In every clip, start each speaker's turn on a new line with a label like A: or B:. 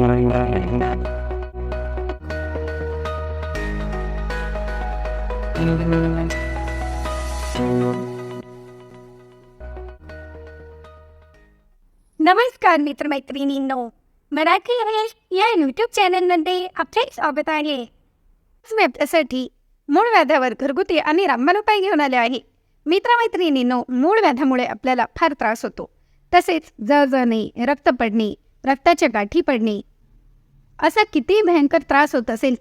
A: नमस्कार मित्रमैत्रिणींनो मराठी इंग्लिश या यूट्यूब चॅनलमध्ये आपले स्वागत आहे. आज मूळ व्याधावर घरगुती आणि रामबाण उपाय घेऊन आले आहे. मित्रमैत्रिणींनो मूळ व्याधामुळे आपल्याला फार त्रास होतो. तसेच जळजळणे रक्त पडणे रक्ताच्या गाठी पडणे. असा किती भयंकर त्रास होत असेल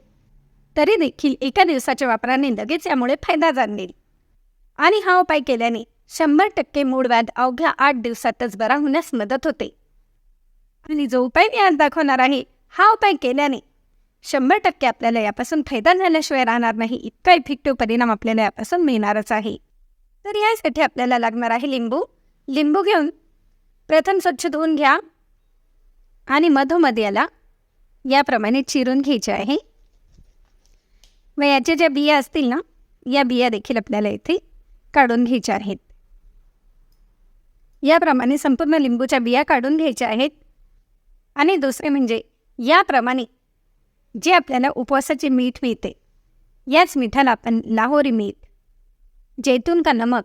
A: तरी देखील एका दिवसाच्या वापराने लगेच यामुळे फायदा जाणवेल. आणि हा उपाय केल्याने शंभर टक्के मूळव्याध अवघ्या आठ दिवसातच बरा होण्यास मदत होते. आणि जो उपाय मी आज दाखवणार आहे हा उपाय केल्याने शंभर टक्के आपल्याला यापासून फायदा झाल्याशिवाय राहणार नाही इतका इफेक्टिव्ह परिणाम आपल्याला यापासून मिळणारच आहे. तर यासाठी आपल्याला लागणार आहे लिंबू. लिंबू घेऊन प्रथम स्वच्छ धुवून घ्या. आणि मधोमध याला याप्रमाणे चिरून घ्यायचे आहे. व याच्या ज्या बिया असतील ना या बिया देखील आपल्याला इथे काढून घ्यायच्या आहेत. याप्रमाणे संपूर्ण लिंबूच्या बिया काढून घ्यायच्या आहेत. आणि दुसरे म्हणजे याप्रमाणे जे आपल्याला उपवासाचे मीठ मिळते याच मिठाला आपण लाहोरी मीठ जैतून का नमक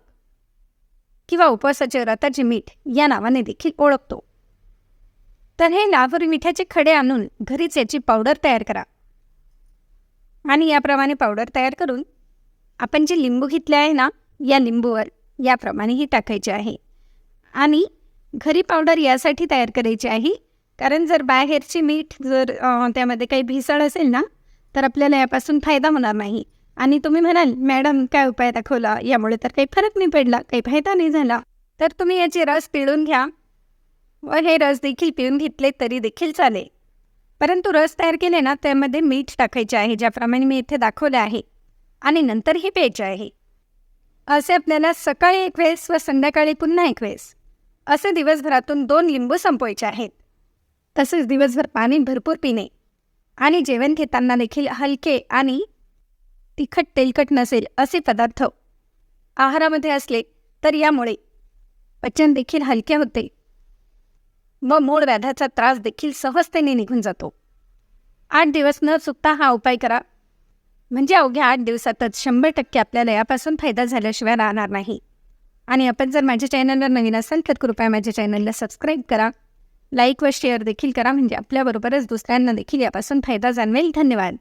A: किंवा उपवासाचे रताचे मीठ या नावाने देखील ओळखतो. तर हे लाहोरी मिठाचे खडे आणून घरीच याची पावडर तयार करा. आणि याप्रमाणे पावडर तयार करून आपण जे लिंबू घेतले आहे ना या लिंबूवर याप्रमाणे ही टाकायचे आहे. आणि घरी पावडर यासाठी तयार करायची आहे. कारण जर बाहेरची मीठ जर त्यामध्ये काही भेसळ असेल ना तर आपल्याला यापासून फायदा होणार नाही. आणि तुम्ही म्हणाल मॅडम काय उपाय दाखवला? यामुळे तर काही फरक नाही पडला काही फायदा नाही झाला. तर तुम्ही याचे रस पिळून घ्या. व हे रस देखील पिऊन घेतले तरी देखील चालेल. परंतु रस तयार केले ना त्यामध्ये मीठ टाकायचे आहे ज्याप्रमाणे मी इथे दाखवले आहे. आणि नंतर हे प्यायचे आहे. असे आपल्याला सकाळी एक वेळेस व संध्याकाळी पुन्हा एक वेळेस. असे दिवसभरातून दोन लिंबू संपवायचे आहेत. तसेच दिवसभर पाणी भरपूर पिणे. आणि जेवण घेताना देखील हलके आणि तिखट तेलकट नसेल असे पदार्थ आहारामध्ये असले तर यामुळे पचन देखील हलके होते. व मूळ व्याधाचा त्रास देखील सहजतेने निघून जातो. आठ दिवस न चुकता हा उपाय करा. म्हणजे अवघ्या आठ दिवसातच शंभर टक्के आपल्याला यापासून फायदा झाल्याशिवाय राहणार नाही. आणि आपण जर माझ्या चॅनलवर नवीन असाल तर कृपया माझ्या चॅनलला सबस्क्राईब करा. लाईक व शेअर देखील करा. म्हणजे आपल्याबरोबरच दुसऱ्यांना देखील यापासून फायदा जाणवेल. धन्यवाद.